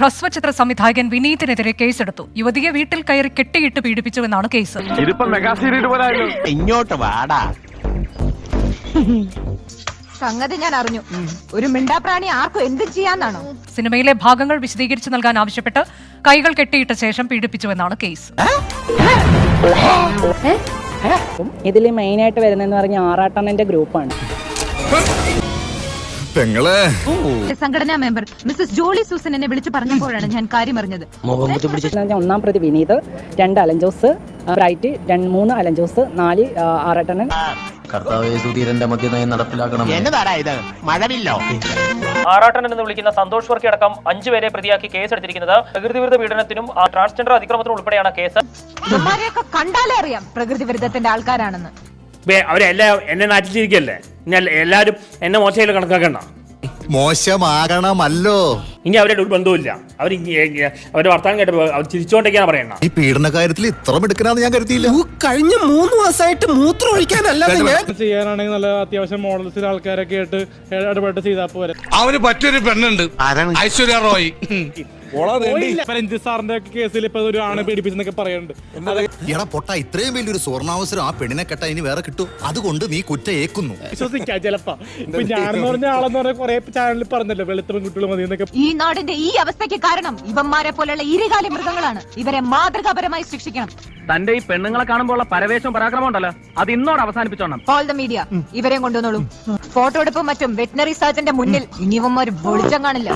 ഹ്രസ്വചിത്ര സംവിധായകൻ വിനീതിനെതിരെ കേസെടുത്തു. യുവതിയെ വീട്ടിൽ കയറി കെട്ടിയിട്ട് പീഡിപ്പിച്ചുവെന്നാണ് കേസ്. ഇങ്ങോട്ട് വാടാ. സംഗതി ഞാൻ അറിഞ്ഞു. ഒരു മിണ്ടാപ്രാണി ആർക്കും എന്തും ചെയ്യാന്നാണോ? സിനിമയിലെ ഭാഗങ്ങൾ വിശദീകരിച്ചു നൽകാൻ ആവശ്യപ്പെട്ട് കൈകൾ കെട്ടിയിട്ട ശേഷം പീഡിപ്പിച്ചുവെന്നാണ് കേസ്. ഇതിൽ മെയിനായിട്ട് വരുന്നതെന്ന് പറഞ്ഞ ആറാട്ടണ്ണന്റെ ഗ്രൂപ്പാണ്. പെങ്ങളെ. സംഘടനാ മെമ്പർ മിസ്സസ് ജോളി സൂസൻ എന്നെ വിളിച്ചു പറഞ്ഞപ്പോഴാണ് ഞാൻ കാര്യം അറിഞ്ഞത് ഒന്നാം പ്രതി വിനീത് രണ്ട് അലഞ്ചോസ് ബ്രൈറ്റ് രണ്ട് മൂന്ന് അലഞ്ചോസ് നാല് ആറട്ടണൻ കർത്താവ് സുധീരന്റെ മദ്യനയം നടപ്പിലാക്കണം. മഴവില്ലോ. ആറാട്ടൻ എന്ന് വിളിക്കുന്ന സന്തോഷ് വർക്കി അടക്കം അഞ്ചുപേരെ പ്രതിയാക്കി കേസെടുത്തിരിക്കുന്നത്. പ്രകൃതി വിരുദ്ധ പീഡനത്തിനും ട്രാൻസ്ജെൻഡർ അതിക്രമത്തിനും ഉൾപ്പെടെയാണ് കേസ്. കണ്ടാലേ അറിയാം പ്രകൃതി വിരുദ്ധത്തിന്റെ ആൾക്കാരാണെന്ന്. അവരെല്ലാം എന്നെ നാറ്റിച്ചിരിക്കല്ലേ? ഇനി എല്ലാരും എല്ലാവരും എന്നെ മോശമായിട്ട് കണക്കാക്കണ്ട. മോശമാകണമല്ലോ. ഇനി അവരുടെ ഒരു ബന്ധവുമില്ല. അവർ അവരുടെ വർത്താനം കേട്ടപ്പോൾ അവർ ചിരിച്ചുകൊണ്ടൊക്കെയാണ് പറയണ ഈ പീഡന കാര്യത്തിൽ ഇത്ര എടുക്കണെന്ന് ഞാൻ കരുതിയില്ല. കഴിഞ്ഞ മൂന്ന് മാസമായിട്ട് മൂത്രം ഒഴിക്കാനല്ല ചെയ്യാനാണെങ്കിൽ നല്ല അത്യാവശ്യം മോഡൽസിൽ ആൾക്കാരൊക്കെ ആയിട്ട് ഇടപെട്ട് ചെയ്താൽ പോരെ. അവന് പറ്റിയൊരു പെണ്ണുണ്ട്. ഐശ്വര്യ റോയ്. രഞ്ജിത്ത് സാറിന്റെ ഒക്കെ കേസിൽ ഇപ്പൊ ഒരു ആണ് പീഡിപ്പിച്ചെന്നൊക്കെ പറയുന്നുണ്ട്. എടാ പൊട്ട ഇത്രയും വലിയൊരു സ്വർണാവസരം ആ പെണ്ണിനെ കെട്ടാ ഇനി വേറെ കിട്ടും. അതുകൊണ്ട് നീ കുറ്റ ഏക്കുന്നു വിശ്വസിക്കാം ചിലപ്പോ. ഇപ്പൊ ഞാനെന്ന് പറഞ്ഞ ആളെന്ന് പറഞ്ഞ കുറെ ചാനലിൽ പറഞ്ഞല്ലോ വെളുത്ത പെൺകുട്ടികൾ മതി എന്നൊക്കെ. ഈ നാടിന്റെ ഈ അവസ്ഥയ്ക്ക് കാരണം ഇവന്മാരെ പോലെയുള്ള ഇരുകാലി മൃഗങ്ങളാണ്. ഇവരെ മാതൃകാപരമായി ശിക്ഷിക്കണം. തന്റെ ഈ പെണ്ണുങ്ങളെ കാണുമ്പോൾ ഉള്ള പരവേശവും പരാക്രമം ഉണ്ടല്ലോ. അത് ഇന്നോട് അവസാനിപ്പിച്ചോണം. ഓൾ ദ മീഡിയ ഇവരെയും കൊണ്ടുവന്നോളൂ. ഫോട്ടോ എടുപ്പും മറ്റും വെറ്റിനറി സർജന്റെ മുന്നിൽ ഇനി ഇവന്മാർ വെളിച്ചം കാണില്ല.